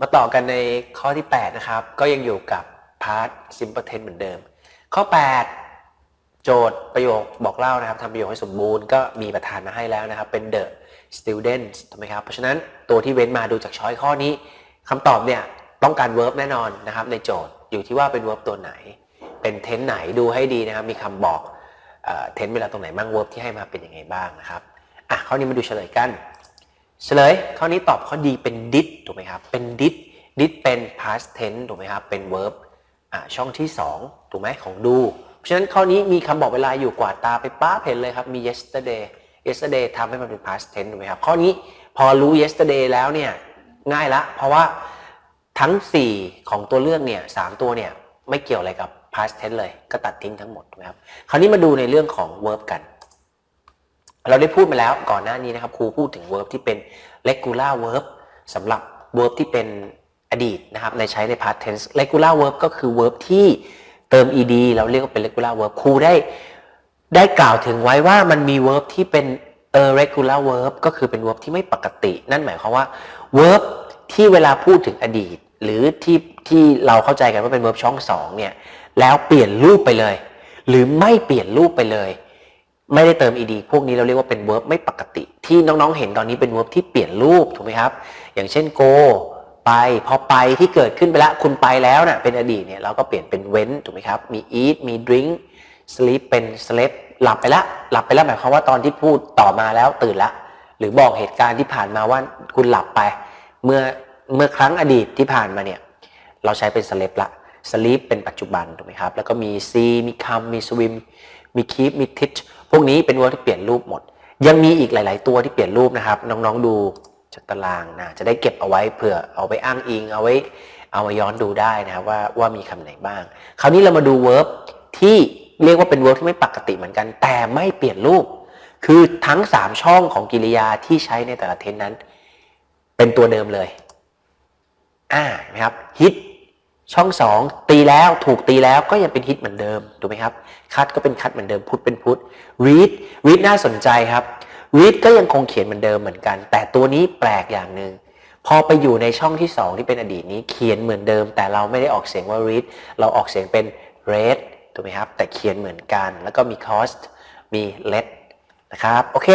มาต่อกันในข้อที่ 8 นะครับ ก็ยังอยู่กับ part simple tense เหมือนเดิม ข้อ 8 โจทย์ประโยคบอกเล่านะครับทำประโยคให้สมบูรณ์ก็มีประธานมาให้แล้วนะครับ เป็น the students ถูกไหมครับ เพราะฉะนั้นตัวที่เว้นมาดูจากช้อยข้อนี้คำตอบเนี่ยต้องการ verb แน่นอนนะครับ ในโจทย์อยู่ที่ว่าเป็น verb ตัวไหน เป็น tense ไหนดูให้ดีนะครับ มีคำบอกเอ่อ tense เวลาตรงไหนบ้าง verb ที่ให้มาเป็นยังไงบ้างนะครับอะข้อนี้มาดูเฉลยกัน เฉลยข้อนี้ตอบข้อดีเป็น did ถูกไหมครับ เป็น did did เป็น past tense ถูกไหมครับ เป็น verb อะช่องที่ 2 ถูกไหมของดู เพราะฉะนั้นข้อนี้มีคำบอกเวลาอยู่กว่าดตาไปป้าบเห็นเลยครับ มี yesterday yesterday ทำให้มันเป็น past tense ถูกไหมครับ ข้อนี้พอรู้ yesterday แล้วเนี่ยง่ายละ เพราะว่าทั้ง 4 ของตัวเลือกเนี่ยสามตัวเนี่ยไม่เกี่ยวอะไรกับ past tense เลย ก็ตัดทิ้งทั้งหมดถูกไหมครับ คราวนี้มาดูในเรื่องของ verb กัน เราได้พูดมาแล้วก่อนหน้านี้นะครับครูพูดถึง verb ที่เป็น regular verb สำหรับ verb ที่เป็นอดีตนะครับในใช้ใน past tense regular verb ก็คือ verb ที่เติม ed เราเรียกว่าเป็น regular verb ครูได้ได้กล่าวถึงไว้ว่ามันมี verb ที่เป็น irregular verb ก็คือเป็น verb ที่ไม่ปกติ นั่นหมายความว่า verb ที่เวลาพูดถึงอดีต หรือที่ที่เราเข้าใจกันว่าเป็น verb ช่องสองเนี่ยแล้วเปลี่ยนรูปไปเลย หรือไม่เปลี่ยนรูปไปเลย ไม่ได้เติม ed พวกนี้เราเรียกว่าเป็น verb ไม่ปกติ ที่น้องๆ เห็นตอนนี้เป็น verb ที่เปลี่ยนรูปถูกไหมครับ อย่างเช่น go ไป พอไปที่เกิดขึ้นไปแล้วคุณไปแล้วนะ่ะเป็นอดีตเนี่ยเราก็เปลี่ยนเป็น went ถูกไหมครับ มี eat มี drink sleep เป็น slept หลับไปแล้วหลับไปแล้วหมายความว่าตอนที่พูดต่อมาแล้วตื่นละ หรือบอกเหตุการณ์ที่ผ่านมาว่าคุณหลับไป เมื่อเมื่อครั้งอดีตที่ผ่านมาเนี่ยเราใช้เป็น slept ละ sleep เป็นปัจจุบันถูกไหมครับ แล้วก็มี see มี come มี swim มี keep มี teach พวกนี้เป็น verb ที่เปลี่ยนรูปหมด ยังมีอีกหลาย ๆ ตัวที่เปลี่ยนรูปนะครับ น้องๆดูจากตารางนะจะได้เก็บเอาไว้เผื่อเอาไปอ้างอิง เอาไว้เอามาย้อนดูได้นะครับว่าว่ามีคำไหนบ้าง คราวนี้เรามาดู verb ที่เรียกว่าเป็น verb ที่ไม่ปกติเหมือนกัน แต่ไม่เปลี่ยนรูป คือทั้ง 3 ช่องของกิริยาที่ใช้ในแต่ละเทนนั้น เป็นตัวเดิมเลยอ่านะครับ hit ช่องสองตีแล้วถูกตีแล้วก็ยังเป็นฮิตเหมือนเดิมถูกไหมครับคัดก็เป็นคัดเหมือนเดิมพุทเป็นพุท read read น่าสนใจครับ read ก็ยังคงเขียนเหมือนเดิมเหมือนกัน แต่ตัวนี้แปลกอย่างหนึ่งพอไปอยู่ในช่องที่ 2 ที่เป็นอดีตนี้เขียนเหมือนเดิม แต่เราไม่ได้ออกเสียงว่า read เราออกเสียงเป็น read ถูกไหมครับแต่เขียนเหมือนกันแล้วก็มี cost มี let นะครับโอเค